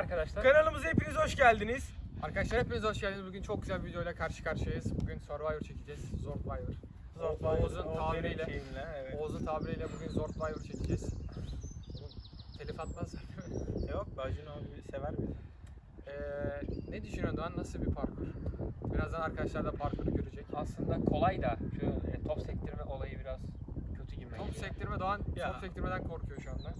arkadaşlar. Kanalımıza hepiniz hoş geldiniz. Arkadaşlar hepiniz hoş geldiniz. Bugün çok güzel bir videoyla karşı karşıyayız. Bugün Survivor çekeceğiz. Zorvivor. Oğuz'un O tabiriyle. şeyimle, evet. Oğuz'un tabiriyle bugün Zorvivor çekeceğiz. Telif atmaz. Yok, Bacın abi sever bizi. Ee, ne düşünüyorsun Doğan? Nasıl bir parkur? Birazdan arkadaşlar da parkuru görecek. Aslında kolay da şu e, top sektirme olayı biraz kötü gibi. Top sektirme Doğan Ya. top sektirmeden korkuyor şu anda.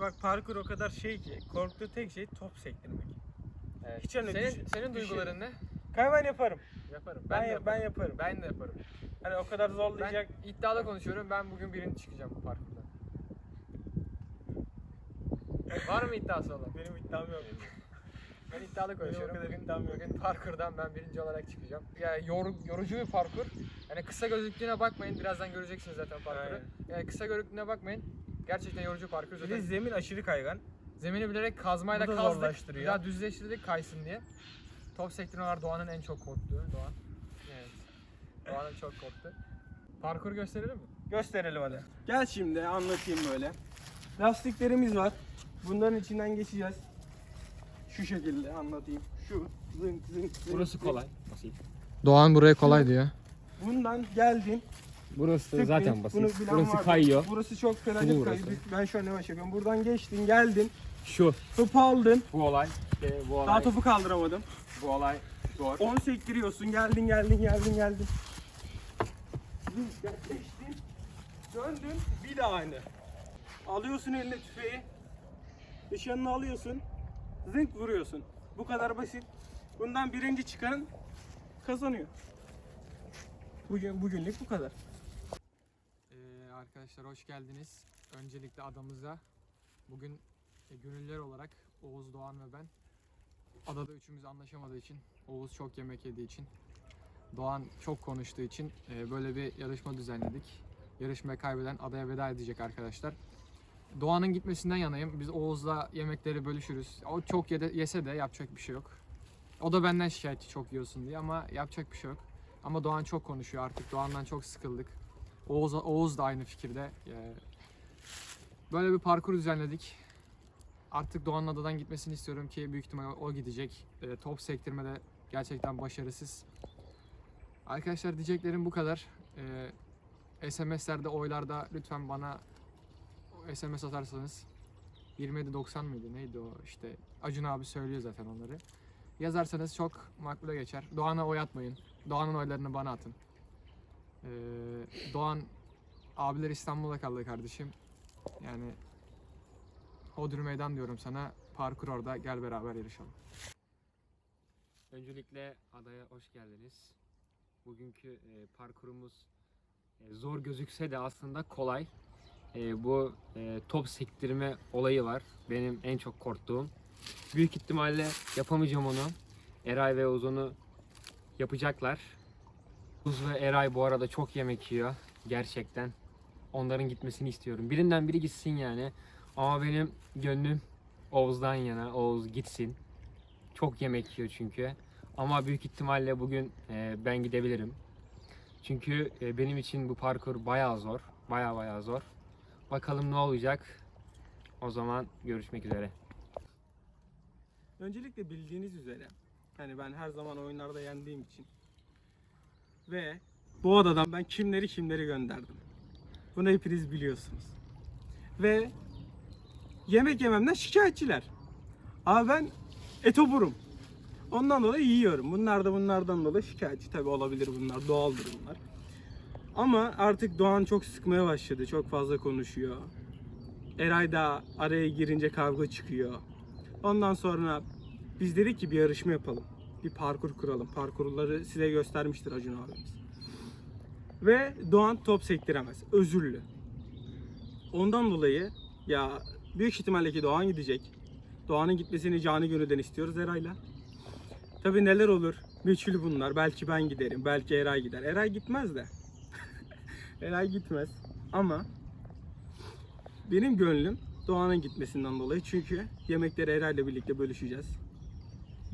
Bak parkur o kadar şey ki, korktuğu tek şey top sektirmek. Evet. Hiç öyle Senin, düşün- senin düşün- duyguların ne? Kanka ben yaparım. Yaparım. Ben, Ben, de yaparım. ben yaparım. Ben de yaparım. Hani o kadar Ben zorlayacak. iddialı konuşuyorum. Ben bugün birinci çıkacağım bu parkurda. Var mı iddiası olan? Benim iddiam yok. Ben iddialı konuşuyorum. kadar Bugün, iddiam yok. bugün parkurdan ben birinci olarak çıkacağım. Yani yor- yorucu bir parkur. Yani kısa gözüktüğüne bakmayın. Birazdan göreceksiniz zaten parkuru. Aynen. Yani kısa gözüktüğüne bakmayın. Gerçekten yorucu parkur. Bir de Zaten zemin aşırı kaygan. zemini bilerek kazmayla Bu da kazdık. zorlaştırıyor. Bir daha düzleştirdik kaysın diye. Top sektirme var Doğan'ın en çok korktuğu. Doğan. Evet. Doğan'ın çok korktu. Parkur gösterelim mi? Gösterelim hadi. Gel şimdi anlatayım böyle. Lastiklerimiz var. Bunların içinden geçeceğiz. Şu şekilde anlatayım. Şu zınk zınk zınk. Burası zınk. kolay. Basit. Doğan buraya kolay diyor. Bundan geldin. Burası Sık zaten bir, basit. bunu bilen Burası vardır. kayıyor. Burası çok felaket burası. kayıyor. Ben şu an yavaş yapıyorum. Buradan geçtin, geldin. Şu. Topu aldın. Bu olay. İşte bu olay. Daha topu kaldıramadım. Bu olay zor. 10 sektiriyorsun. Geldin, geldin, geldin, geldin. Geçtin. Döndün. Bir daha aynı. Alıyorsun eline tüfeği. Nişanını alıyorsun. Zınk vuruyorsun. Bu kadar basit. Bundan birinci çıkan kazanıyor. Bugün bugünlük bu kadar. Arkadaşlar hoş geldiniz. Öncelikle adamıza bugün e, gönüllüler olarak Oğuz Doğan ve ben adada üçümüz anlaşamadığı için Oğuz çok yemek yediği için Doğan çok konuştuğu için e, böyle bir yarışma düzenledik. Yarışmayı kaybeden adaya veda edecek arkadaşlar. Doğan'ın gitmesinden yanayım. Biz Oğuz'la yemekleri bölüşürüz. O çok yede, yese de yapacak bir şey yok. O da benden şikayetçi çok yiyorsun diye ama yapacak bir şey yok. Ama Doğan çok konuşuyor artık. Doğan'dan çok sıkıldık. Oğuz, Oğuz da aynı fikirde. Ee, Böyle bir parkur düzenledik. Artık Doğan'ın adadan gitmesini istiyorum ki büyük ihtimal o gidecek. Ee, top sektirmede gerçekten başarısız. Arkadaşlar diyeceklerim bu kadar. Ee, SMS'lerde, oylarda lütfen bana SMS atarsanız 2790 mıydı neydi o işte Acun abi söylüyor zaten onları. Yazarsanız çok makbule geçer. Doğan'a oy atmayın. Doğan'ın oylarını bana atın. Ee, Doğan abiler İstanbul'da kaldı kardeşim. Yani Hodri meydan diyorum sana. Parkur orada. Gel beraber yarışalım. Öncelikle adaya hoş geldiniz. Bugünkü e, parkurumuz e, zor gözükse de aslında kolay. E, bu top sektirme olayı var. Benim en çok korktuğum. Büyük ihtimalle yapamayacağım onu. Eray ve Ozan'ı yapacaklar. Uz ve Eray bu arada çok yemek yiyor. Gerçekten. Onların gitmesini istiyorum. Birinden biri gitsin yani. Ama benim gönlüm Oğuz'dan yana. Oğuz gitsin. Çok yemek yiyor çünkü. Ama büyük ihtimalle bugün e, ben gidebilirim. Çünkü e, benim için bu parkur bayağı zor. Bayağı bayağı zor. Bakalım ne olacak. O zaman görüşmek üzere. Öncelikle bildiğiniz üzere hani ben her zaman oyunlarda yendiğim için ve bu odadan ben kimleri kimleri gönderdim. Bunu hepiniz biliyorsunuz. Ve yemek yememden şikayetçiler. Ama ben etoburum. Ondan dolayı yiyorum. Bunlar da bunlardan dolayı şikayetçi tabi olabilir bunlar. Doğaldır bunlar. Ama artık Doğan çok sıkmaya başladı. Çok fazla konuşuyor. Eray da araya girince kavga çıkıyor. Ondan sonra biz dedik ki bir yarışma yapalım. Bir parkur kuralım. Parkurları size göstermiştir Acun abimiz. Ve Doğan top sektiremez. Özürlü. Ondan dolayı ya büyük ihtimalle ki Doğan gidecek. Doğan'ın gitmesini canı gönülden istiyoruz Eray'la. Tabi neler olur? Meçhul bunlar. Belki ben giderim. Belki Eray gider. Eray gitmez de. Eray gitmez. Ama benim gönlüm Doğan'ın gitmesinden dolayı. Çünkü yemekleri Eray'la birlikte bölüşeceğiz.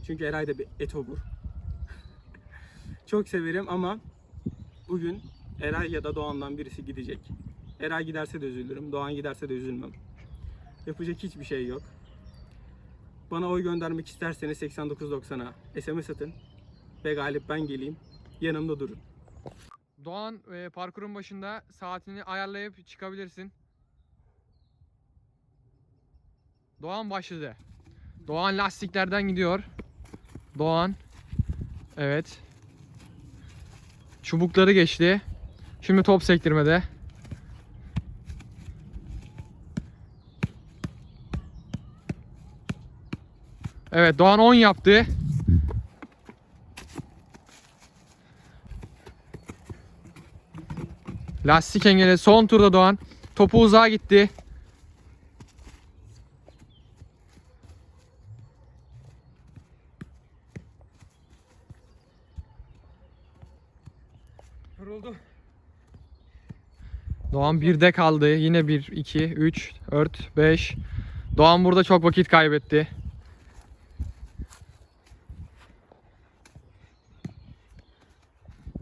Çünkü Eray da bir etobur. Çok severim ama bugün Eray ya da Doğan'dan birisi gidecek. Eray giderse de üzülürüm. Doğan giderse de üzülmem. Yapacak hiçbir şey yok. bana oy göndermek isterseniz 8990'a SMS atın. Ve galip ben geleyim. Yanımda durun. Doğan e, parkurun başında saatini ayarlayıp çıkabilirsin. Doğan başladı. Doğan lastiklerden gidiyor. Doğan. Evet. Çubukları geçti. Şimdi top sektirmede. Evet Doğan 10 yaptı. Lastik engeli son turda Doğan. Topu uzağa gitti. Doğan 1'de kaldı. Yine 1, 2, 3, 4, 5. Doğan burada çok vakit kaybetti.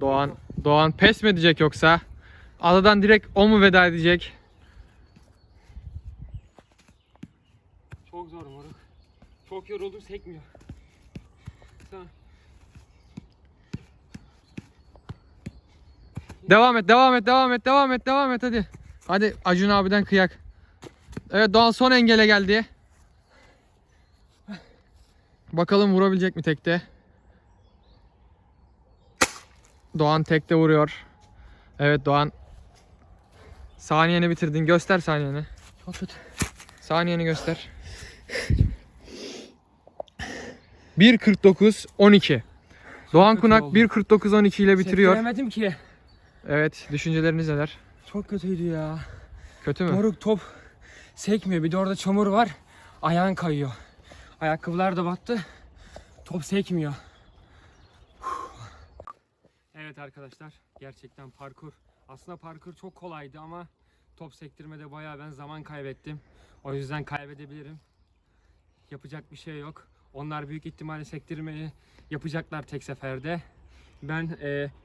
Doğan Doğan pes mi edecek yoksa? Adadan direkt o mu veda edecek? Çok zor moruk. Çok yoruldum sekmiyor. Tamam. Devam et, devam et, devam et, devam et, devam et hadi. Hadi Acun abiden kıyak. Evet Doğan son engele geldi. Bakalım vurabilecek mi tekte? Doğan tekte vuruyor. Evet Doğan. Saniyeni bitirdin. Göster saniyeni. Çok kötü. Saniyeni göster. 1.49 12. Doğan Kunak oldu. 1.49 12 ile bitiriyor. Sektiremedim ki. Evet, düşünceleriniz neler? Çok kötüydü ya. Kötü mü? Moruk top sekmiyor. Bir de orada çamur var. Ayağın kayıyor. Ayakkabılar da battı. Top sekmiyor. Evet arkadaşlar gerçekten parkur. Aslında parkur çok kolaydı ama top sektirmede bayağı ben zaman kaybettim. O yüzden kaybedebilirim. Yapacak bir şey yok. Onlar büyük ihtimalle sektirmeyi yapacaklar tek seferde. Ben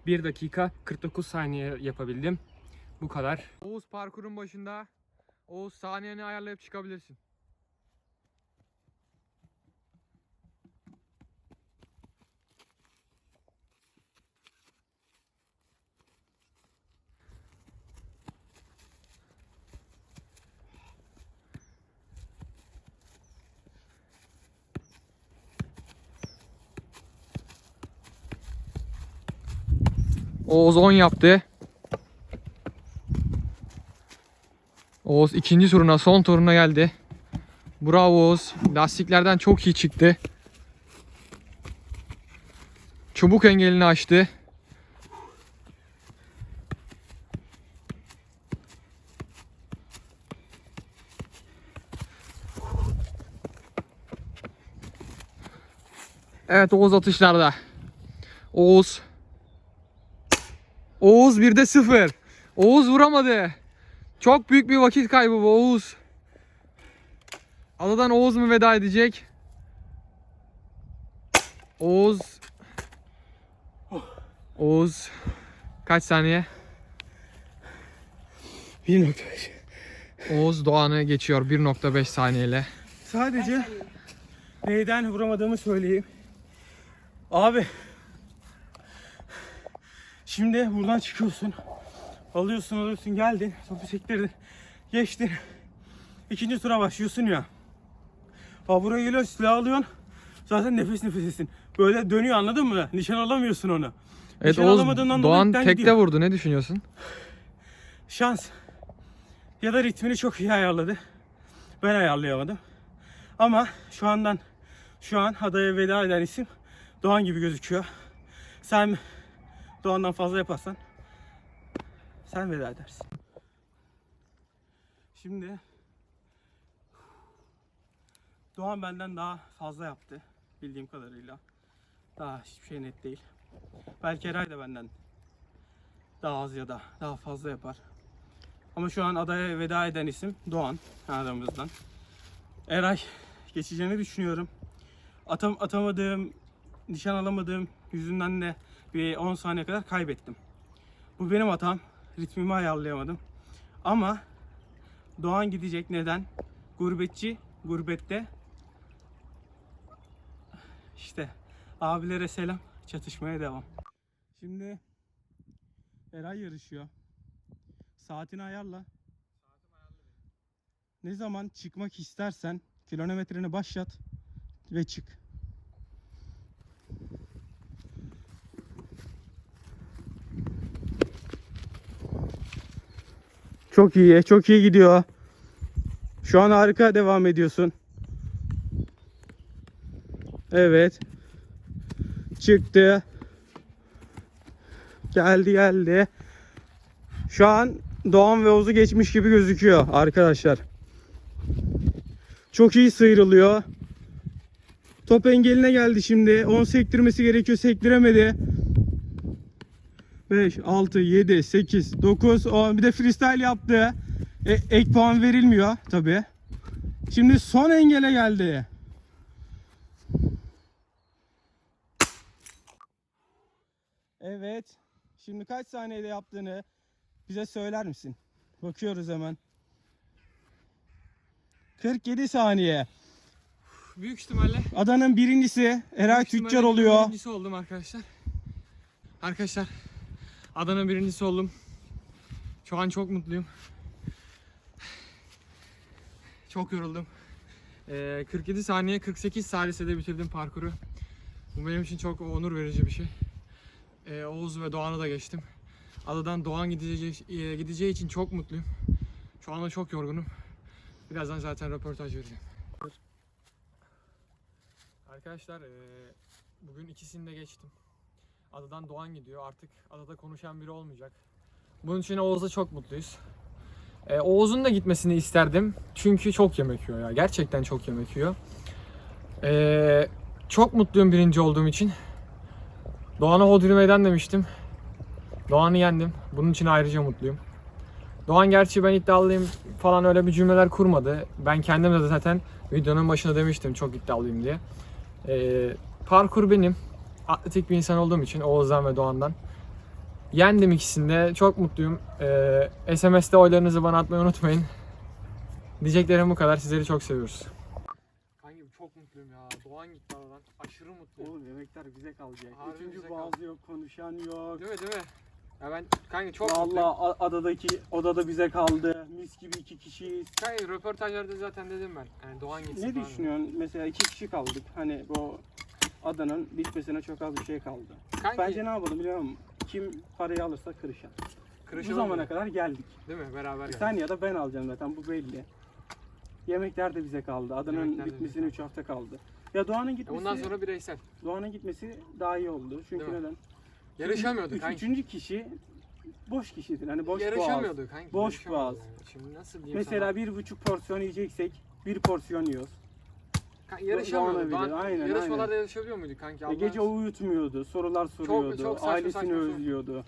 1 dakika 49 saniye yapabildim. Bu kadar. Oğuz parkurun başında. Oğuz saniyeni ayarlayıp çıkabilirsin. Oğuz 10 yaptı. Oğuz ikinci turuna, son turuna geldi. Bravo Oğuz. Lastiklerden çok iyi çıktı. Çubuk engelini aştı. Evet Oğuz atışlarda. Oğuz. Oğuz 1'de 0. Oğuz vuramadı. Çok büyük bir vakit kaybı bu Oğuz. Adadan Oğuz mu veda edecek? Oğuz. Oğuz. Kaç saniye? 1.5. Oğuz Doğan'ı geçiyor 1.5 saniyeyle. Sadece neyden vuramadığımı söyleyeyim. Abi. Şimdi buradan çıkıyorsun. Alıyorsun alıyorsun geldin. Topu sektirdin. Geçtin. İkinci tura başlıyorsun ya. Abi buraya geliyor silah alıyorsun. Zaten nefes nefesesin. Böyle dönüyor anladın mı? Nişan alamıyorsun onu. Evet Nişan Oğuz alamadığından dolayı Doğan ipten tekte gidiyor. vurdu. Ne düşünüyorsun? Şans. Ya da ritmini çok iyi ayarladı. Ben ayarlayamadım. Ama şu andan şu an adaya veda eden isim Doğan gibi gözüküyor. Sen Doğan'dan fazla yaparsan sen veda edersin. Şimdi Doğan benden daha fazla yaptı bildiğim kadarıyla. Daha hiçbir şey net değil. Belki Eray da benden daha az ya da daha fazla yapar. Ama şu an adaya veda eden isim Doğan aramızdan. Eray geçeceğini düşünüyorum. Atam atamadığım, nişan alamadığım yüzünden de bir 10 saniye kadar kaybettim. Bu benim hatam. Ritmimi ayarlayamadım. Ama Doğan gidecek neden? Gurbetçi gurbette İşte abilere selam. Çatışmaya devam. Şimdi Eray yarışıyor. Saatini ayarla. Ne zaman çıkmak istersen kilometreni başlat ve çık. Çok iyi, çok iyi gidiyor. Şu an harika devam ediyorsun. Evet. Çıktı. Geldi geldi. Şu an Doğan ve Oğuz'u geçmiş gibi gözüküyor arkadaşlar. Çok iyi sıyrılıyor. Top engeline geldi şimdi. 10 sektirmesi gerekiyor. Sektiremedi. 5, 6, 7, 8, 9, 10. Bir de freestyle yaptı. E, ek puan verilmiyor tabi. Şimdi son engele geldi. Evet. Şimdi kaç saniyede yaptığını bize söyler misin? Bakıyoruz hemen. 47 saniye. Büyük ihtimalle Adanın birincisi Eray Tüccar oluyor. Birincisi oldum arkadaşlar. Arkadaşlar Adana birincisi oldum. Şu an çok mutluyum. Çok yoruldum. Ee, 47 saniye 48 saniyede bitirdim parkuru. Bu benim için çok onur verici bir şey. Ee, Oğuz ve Doğan'ı da geçtim. Adadan Doğan gideceği, e, gideceği için çok mutluyum. Şu anda çok yorgunum. Birazdan zaten röportaj vereceğim. Arkadaşlar eee, bugün ikisini de geçtim. Adadan Doğan gidiyor. Artık adada konuşan biri olmayacak. Bunun için Oğuz'la çok mutluyuz. Eee, Oğuz'un da gitmesini isterdim. Çünkü çok yemek yiyor ya. Gerçekten çok yemek yiyor. Eee, çok mutluyum birinci olduğum için. Doğan'a hodri meydan demiştim. Doğan'ı yendim. Bunun için ayrıca mutluyum. Doğan gerçi ben iddialıyım falan öyle bir cümleler kurmadı. Ben kendim de zaten videonun başında demiştim çok iddialıyım diye. Ee, parkur benim. Atletik bir insan olduğum için Oğuz'dan ve Doğan'dan. Yendim ikisini de. Çok mutluyum. Ee, SMS'te oylarınızı bana atmayı unutmayın. Diyeceklerim bu kadar. Sizleri çok seviyoruz. Kanka çok mutluyum ya. Doğan gitti aradan. Aşırı mutluyum. Oğlum yemekler bize kalacak. Harbi Üçüncü bize boğaz yok, konuşan yok. Değil mi değil mi? Ya ben kanka çok mutluyum. Vallahi a- adadaki odada bize kaldı. Mis gibi iki kişiyiz. Kanka röportajlarda zaten dedim ben. Yani Doğan gitsin Ne falan. düşünüyorsun? Mesela iki kişi kaldık. Hani bu adanın bitmesine çok az bir şey kaldı. Kanki, Bence ne yapalım biliyor musun? Kim parayı alırsa kırışan. kırışalım Bu zamana mı? kadar geldik. Değil mi? Beraber geldik. Sen ya da ben alacağım zaten bu belli. Yemekler de bize kaldı. Adanın Yemekler de bitmesine bize 3 hafta kaldı. Ya Doğan'ın Ya gitmesi, Bundan sonra bireysel. Doğan'ın gitmesi daha iyi oldu. Çünkü Değil mi? neden? Yarışamıyorduk Üç, kanki. üçüncü kişi boş kişidir. Hani boş boğaz. Yarışamıyorduk kanki. Boş yarışamıyorduk boğaz. yani. Şimdi nasıl diyeyim Mesela sana? bir buçuk porsiyon yiyeceksek bir porsiyon yiyoruz. Bile, aynen, yarışmalarda yarışabiliyor muyduk kanki? E, Allah gece uyutmuyordu, sorular soruyordu, çok saçma ailesini saçma özlüyordu.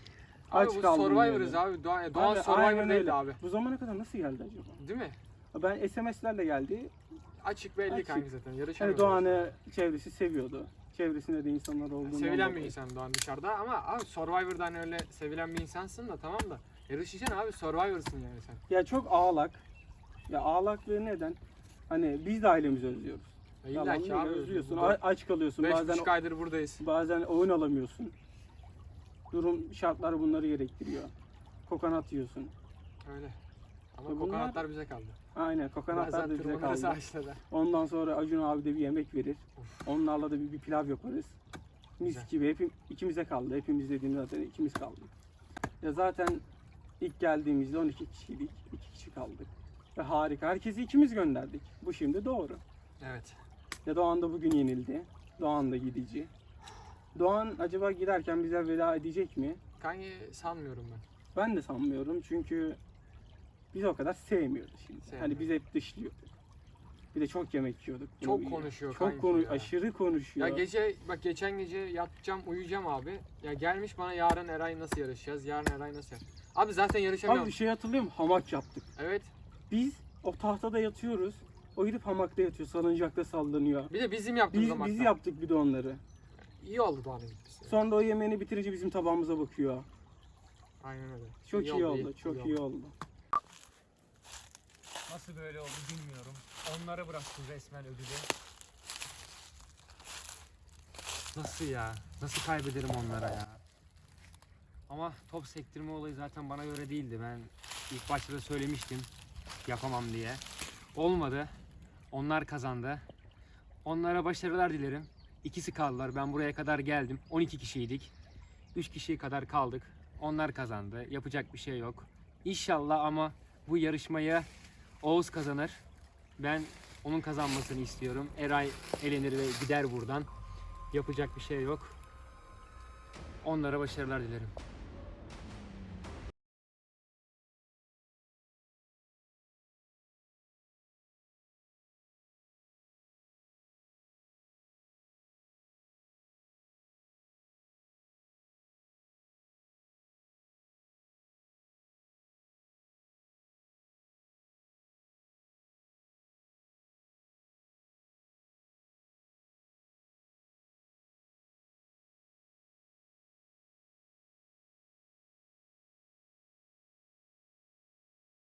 Abi Aç bu kaldım Survivor'ız abi. Abi, Survivor aynen öyle. abi. Bu zamana kadar nasıl geldi acaba? Değil mi? Ben SMS'lerle geldi. Açık belli Açık. kanki zaten. Hani Yarışamıyorduk. Doğan'ı çevresi seviyordu. Çevresinde de insanlar olduğundan Sevilen bir dolayı. insan Doğan dışarıda ama abi Survivor'da hani öyle sevilen bir insansın da tamam da yarışacaksın abi Survivor'sın yani sen. Ya çok ağlak. Ya ağlaklığı neden? Hani biz de ailemizi özlüyoruz. İlla Yalan ki abi. özlüyorsun. burada aç kalıyorsun. Beş Bazen buçuk aydır buradayız. bazen oyun alamıyorsun. Durum şartları bunları gerektiriyor. Kokonat yiyorsun. Öyle. Ama Ya bunlar- kokonatlar bize kaldı. Aynen kokonatlar da bize tırmanırız kaldı. ağaçlara. Ondan sonra Acun abi de bir yemek verir. Onlarla da bir, bir pilav yaparız. Mis Güzel. gibi hepim, ikimize kaldı. Hepimiz dediğim zaten ikimiz kaldık. Ya zaten ilk geldiğimizde 12 kişiydik. 2 kişi kaldık. Ve harika. Herkesi ikimiz gönderdik. Bu şimdi doğru. Evet. Ya Doğan da bugün yenildi. Doğan da gidici. Doğan acaba giderken bize veda edecek mi? Kanki sanmıyorum ben. Ben de sanmıyorum çünkü biz o kadar sevmiyoruz şimdi. Sevmiyorum. Hani biz hep dışlıyorduk. Bir de çok yemek yiyorduk. Çok konuşuyor Çok konu ya. aşırı konuşuyor. Ya gece bak geçen gece yatacağım uyuyacağım abi. Ya gelmiş bana yarın Eray nasıl yarışacağız? Yarın Eray nasıl yap? Abi zaten Abi yarışamıyorum. bir şey hatırlıyor musun? Hamak yaptık. Evet. Biz o tahtada yatıyoruz. O gidip hamakta yatıyor. Salıncakta sallanıyor. Bir de bizim yaptığımız Biz, zaman. biz yaptık bir de onları. İyi oldu Doğan'ın gitmesi. Sonra o yemeğini bitirince bizim tabağımıza bakıyor. Aynen öyle. Çok iyi, oldu. Çok iyi oldu. Nasıl böyle oldu bilmiyorum. Onlara bıraktım resmen ödülü. Nasıl ya? Nasıl kaybederim onlara ya? Ama top sektirme olayı zaten bana göre değildi. Ben ilk başta da söylemiştim yapamam diye. Olmadı. Onlar kazandı. Onlara başarılar dilerim. İkisi kaldılar. Ben buraya kadar geldim. 12 kişiydik. 3 kişi kadar kaldık. Onlar kazandı. Yapacak bir şey yok. İnşallah ama bu yarışmayı Oğuz kazanır. Ben onun kazanmasını istiyorum. Eray elenir ve gider buradan. Yapacak bir şey yok. Onlara başarılar dilerim.